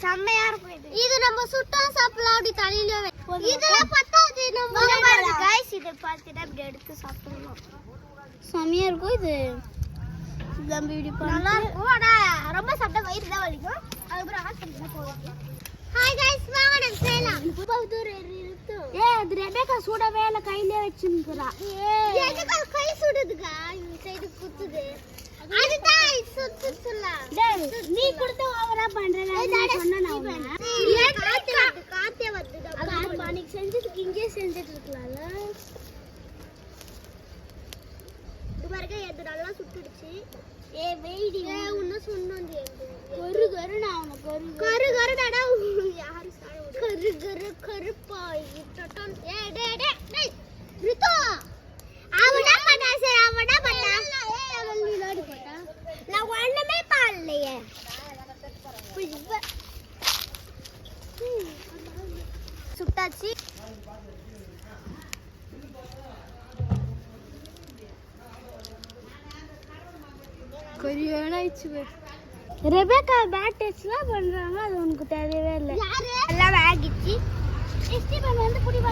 செம்மையா இருக்கும் இது இது நம்ம சுட்டா சாப்பிடலாம் அப்படி தலையில இதெல்லாம் பத்தாது நம்ம பாருங்க காய்ஸ் இதை பார்த்துட்டு அப்படி எடுத்து சாப்பிடலாம் செம்மையா இருக்கும் இது தம்பி இப்படி நல்லா இருக்கும் ஆனா ரொம்ப சாப்பிட்டா வயிறு தான் வலிக்கும் அதுக்கப்புறம் ஹாஸ்பிட்டல் போகும் ஹாய் गाइस வாங்க நம்ம செய்யலாம் ரொம்ப தூரம் இருக்கு ஏ அது ரெபேக்கா சூட வேல கையிலே வச்சிருக்கறா எதுக்கு நீ கொடுத்து ஓவரா பண்ற நான் சொன்னா நான் காத்தே வந்து காத்தே வந்து அது மானிக் செஞ்சதுக்கு இங்கே செஞ்சுட்டு இருக்கலாம்ல. பாருங்க எது நல்லா சுட்டுடுச்சு. ஏ வெயிடி. ஏ சொன்னது கரு கரு நான் அவன கரு கரு. கரு டடா யாரு சாட கரு கரு கருப்பா இட்டட்டன் ஏ பண்ணலையே சுட்டாச்சு. ரெபேக்கா பேட் டெஸ்ட்லாம் பண்றாங்க அது உனக்கு தேவையே இல்லை. எல்லாம் ஆகிடுச்சு ஸ்டீபன் வந்து குடிவா